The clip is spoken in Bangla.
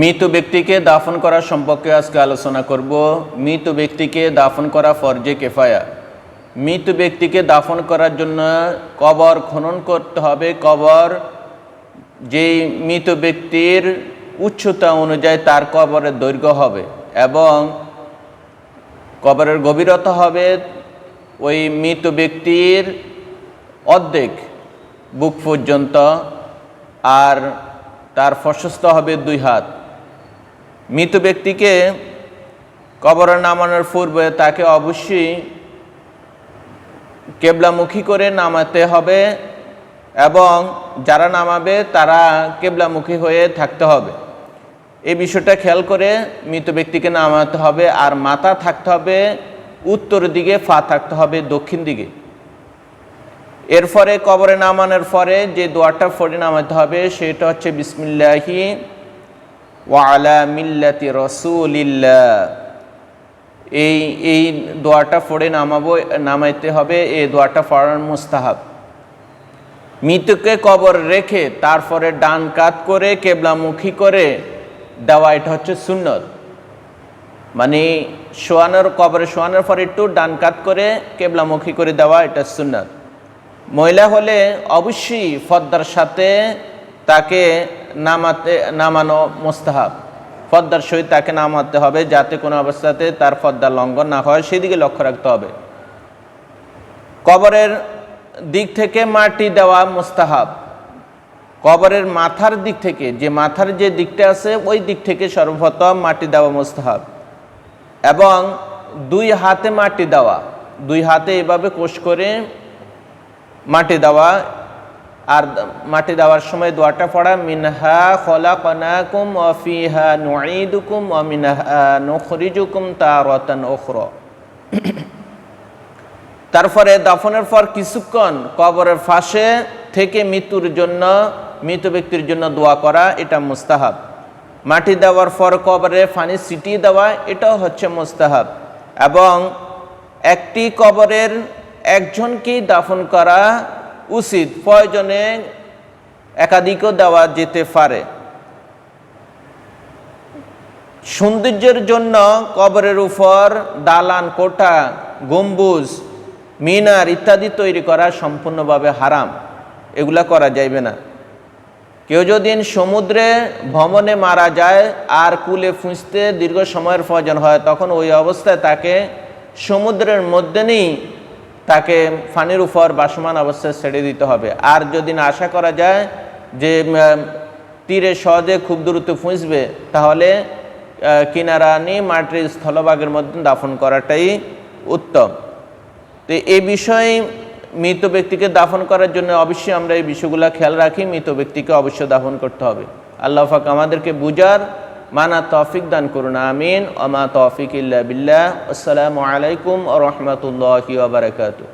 মৃত ব্যক্তিকে দাফন করা সম্পর্কে আজকে আলোচনা করব। মৃত ব্যক্তিকে দাফন করা ফরজে কেফায়া। মৃত ব্যক্তিকে দাফন করার জন্য কবর খনন করতে হবে। কবর যেই মৃত ব্যক্তির উচ্চতা অনুযায়ী তার কবরের দৈর্ঘ্য হবে এবং কবরের গভীরতা হবে ওই মৃত ব্যক্তির অর্ধেক বুক পর্যন্ত আর তার প্রশস্ত হবে দুই হাত। মৃত ব্যক্তিকে কবরে নামানোর পূর্বে তাকে অবশ্যই কেবলামুখী করে নামাতে হবে এবং যারা নামাবে তারা কেবলামুখী হয়ে থাকতে হবে। এই বিষয়টা খেয়াল করে মৃত ব্যক্তিকে নামাতে হবে আর মাথা থাকতে হবে, উত্তর দিকে, ফা থাকতে হবে, দক্ষিণ দিকে। এরপরে কবরে নামানোর পরে যে দোয়াটা ফরে নামাতে হবে সেটা হচ্ছে বিসমিল্লাহি ওয়ালা মিল্লাতি রসুলিল্লাহ। এই এই দোয়াটা পড়ে নামাবো, নামাইতে হবে এই দোয়াটা পড়ার মুস্তাহাব। মৃতকে কবর রেখে, তারপরে ডান কাত করে, কেবলামুখী করে, দেওয়া এটা হচ্ছে সুন্নত। মানে শোয়ানোর, কবরে শোয়ানোর পরে একটু ডান কাত করে, কেবলামুখী করে দেওয়া এটা সুন্নত। মহিলা হলে অবশ্যই ফদ্দার সাথে তাকে নামাতে, নামানো মোস্তাহাব। ফদ্দার সহিত তাকে নামাতে হবে যাতে কোনো অবস্থাতে তার ফদ্দার লঙ্ঘন না হয়, সেদিকে লক্ষ্য রাখতে হবে। কবরের দিক থেকে মাটি দেওয়া মোস্তাহাব। কবরের মাথার দিক থেকে, যে মাথার যে দিকটা আছে, ওই দিক থেকে সর্বপ্রথম মাটি দেওয়া মোস্তাহাব। এবং দুই হাতে মাটি দেওয়া, দুই হাতে এভাবে কোষ করে মাটি দেওয়া আর মাটি দেওয়ার সময় দোয়াটা পড়া, মিনহা খলা কনাকুম অফিহা নুঈদুকুম অমিনহা নখরিজুকুম তারতান ওখর তারপরে দাফনের পর কিছুক্ষণ কবরের ফাঁসে থেকে মৃত্যুর জন্য, মৃত ব্যক্তির জন্য দোয়া করা, এটা মুস্তাহাব। মাটি দেওয়ার পর কবরে ফানি সিটিয়ে দেওয়া, এটাও হচ্ছে মুস্তাহাব। এবং একটি কবরের একজনকেই দাফন করা উচিত প্রয়োজনে একাধিকও দেওয়া যেতে পারে। সৌন্দর্যের জন্য কবরের উপর দালান কোটা গম্বুজ, মিনার ইত্যাদি তৈরি করা সম্পূর্ণভাবে হারাম। এগুলা করা যাইবে না। কেউ যদি সমুদ্রে ভ্রমণে মারা যায় আর কুলে ফুঁসতে দীর্ঘ সময়ের প্রয়োজন হয়, তখন ওই অবস্থায় তাকে সমুদ্রের মধ্যে নেই তাকে ফানির উপর বাসমান অবস্থায় ছেড়ে দিতে হবে। আর যদি না আশা করা যায় যে তীরে সহজে খুব দ্রুত ফুঁসবে, তাহলে কিনারা নিয়ে মাটির স্থলভাগের মধ্যে দাফন করাটাই উত্তম। তো এই বিষয়ে মৃত ব্যক্তিকে দাফন করার জন্য অবশ্যই আমরা এই বিষয়গুলো খেয়াল রাখি। মৃত ব্যক্তিকে অবশ্যই দাফন করতে হবে। আল্লাহ ফাক আমাদেরকে বুজার মানা তৌফিক দান করুন আমিন ওমা তৌফিক ইল্লা বিল্লাহ আসসালামু আলাইকুম ও রহমতুল্লাহি ওবরাকাতুহ